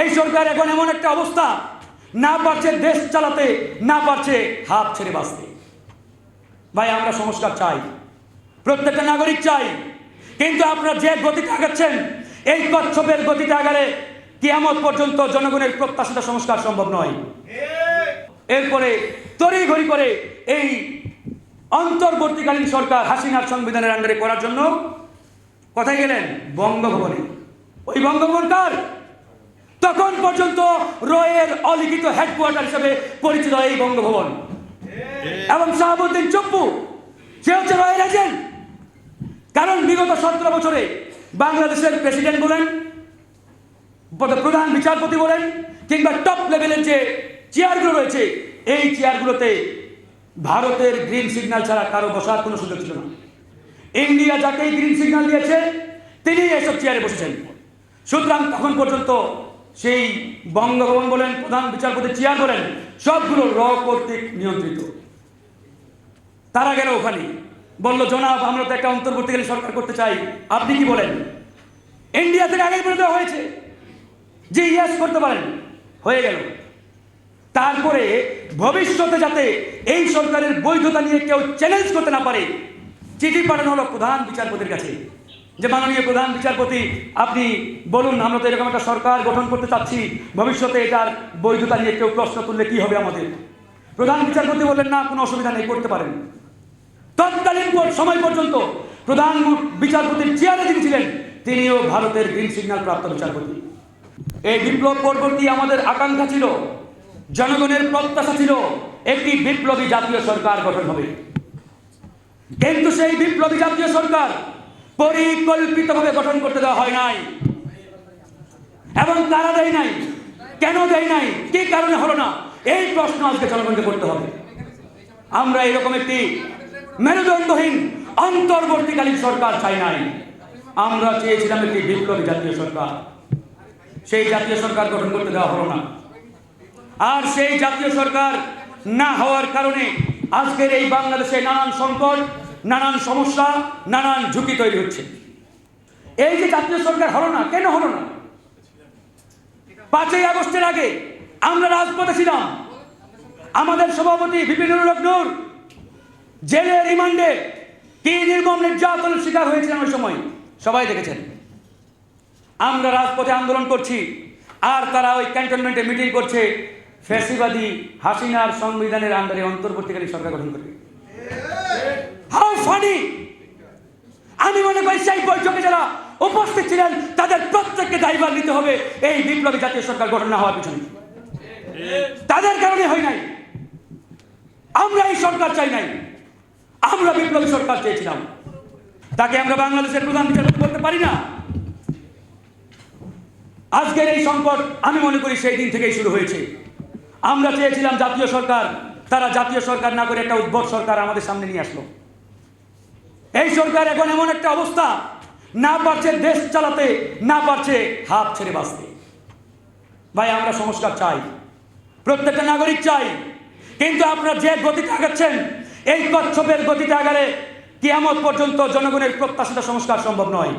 এই সরকার এখন এমন একটা অবস্থা, না পারছে দেশ চালাতে, না পারছে হাত ছেড়ে বাঁচতে। ভাই, আমরা সংস্কার চাই, প্রত্যেকটা নাগরিক চাই, কিন্তু আপনারা যে গতিতে আগাচ্ছেন, এই কচ্ছপের গতিতে আগালে কিয়ামত পর্যন্ত জনগণের প্রত্যাশিত সংস্কার সম্ভব নয়। এরপরে তড়িঘড়ি করে এই অন্তর্বর্তীকালীন সরকার হাসিনার সংবিধানের আন্ডারে করার জন্য কোথায় গেলেন? বঙ্গভবনে। ওই বঙ্গভবন কার? তখন পর্যন্ত রয়ের অলিখিত হেডকোয়ার্টার হিসেবে পরিচিত এই বঙ্গভবন। এবং শাহাবুদ্দিন চপ্পু সে হচ্ছে রয়ের এজেন্ট কারণ বিগত সতেরো বছরে বাংলাদেশের প্রেসিডেন্ট বলেন প্রধান বিচারপতি বলেন কিংবা টপ লেভেলের যে চেয়ারগুলো রয়েছে এই চেয়ারগুলোতে ভারতের গ্রিন সিগন্যাল ছাড়া কারও বসার কোনো সুযোগ ছিল না। ইন্ডিয়া যাকেই গ্রিন সিগন্যাল দিয়েছে তিনি এসব চেয়ারে বসেছেন। সুতরাং তখন পর্যন্ত সেই বঙ্গভবন বলেন, প্রধান বিচারপতি চেয়ার বলেন, সবগুলো র কর্তৃক নিয়ন্ত্রিত। তারা গেল ওখানে। বলল, জনাব, আমরা তো একটা অন্তর্বর্তীকালীন সরকার করতে চাই। আপনি কি বলেন? ইন্ডিয়া থেকে আগে বলে দেওয়া হয়েছে। যে ইয়াস করতে পারেন, হয়ে গেল। তারপরে ভবিষ্যতে যাতে এই সরকারের বৈধতা নিয়ে কেউ চ্যালেঞ্জ করতে না পারে, চিঠি পাঠানো হলো প্রধান বিচারপতির কাছে। যে মাননীয় প্রধান বিচারপতি, আপনি বলুন, আমরা তো এরকম একটা সরকার গঠন করতে চাচ্ছি। ভবিষ্যতে এটার বৈধতা নিয়ে কেউ প্রশ্ন তুললে কি হবে আমাদের? প্রধান বিচারপতি বললেন, না, কোনো অসুবিধা নেই, করতে পারেন। তৎকালীন সময় পর্যন্ত প্রধান বিচারপতির চেয়ারে যিনি ছিলেন, তিনিও ভারতের গ্রিন সিগন্যাল প্রাপ্ত বিচারপতি। এই বিপ্লব পরবর্তী আমাদের আকাঙ্ক্ষা ছিল, জনগণের প্রত্যাশা ছিল, একটি বিপ্লবী জাতীয় সরকার গঠন হবে। কিন্তু সেই বিপ্লবী জাতীয় সরকার পরিকল্পিতভাবে গঠন করতে দেওয়া হয় নাই। এবং তারা দেয় নাই। কেন দেয় নাই? কি কারণে হলো না? এই প্রশ্ন আজকে জনগণকে করতে হবে। আমরা এরকম একটি মেরুদণ্ডহীন, অন্তর্বর্তীকালীন সরকার চাই নাই। আমরা চেয়েছিলাম একটি বিপ্লবী জাতীয় সরকার। সেই জাতীয় সরকার গঠন করতে দেওয়া হলো না। আর সেই জাতীয় সরকার না হওয়ার কারণে আজকের এই বাংলাদেশে নানান সংকট নানান সমস্যা, নানান ঝুঁকি তৈরি হচ্ছে। এই যে জাতীয় সরকার হলো না, কেন হলো না? পাঁচই আগস্টের আগে আমরা রাজপথে ছিলাম। আমাদের সভাপতি বিপিনুর নূর জেলে রিমান্ডে কি নির্মম নির্যাতনের শিকার হয়েছিলেন ওই সময়? সবাই দেখেছেন। আমরা রাজপথে আন্দোলন করছি, আর তারা ওই ক্যান্টনমেন্টে মিটিং করছে। ফ্যাসিবাদী হাসিনার সংবিধানের আন্ডারে অন্তর্বর্তীকালীন সরকার গঠন করবে। ফানি। আমি মনে করি সেই বৈঠকে যারা উপস্থিত ছিলেন, তাদের প্রত্যেককে দায়ভার নিতে হবে এই বিপ্লবী জাতীয় সরকার গঠন না হওয়ার পিছনে। তাদের কারণে হয় নাই। আমরা এই সরকার চাই নাই। আমরা বিপ্লবী সরকার চেয়েছিলাম। তাকে আমরা বাংলাদেশের প্রধান বিচারপতি বলতে পারি না। আজকের এই সংকট আমি মনে করি সেই দিন থেকেই শুরু হয়েছে। আমরা চেয়েছিলাম জাতীয় সরকার, তারা জাতীয় সরকার না করে একটা উদ্ভট সরকার আমাদের সামনে নিয়ে আসলো। এই সরকার এখন এমন একটা অবস্থা, না পারছে দেশ চালাতে, না পারছে হাত ছেড়ে বাঁচতে। ভাই, আমরা সংস্কার চাই, প্রত্যেকটা নাগরিক চাই, কিন্তু আপনারা যে গতিতে আগাচ্ছেন, এই কচ্ছপের গতিতে আগালে কিয়ামত পর্যন্ত জনগণের প্রত্যাশিত সংস্কার সম্ভব নয়।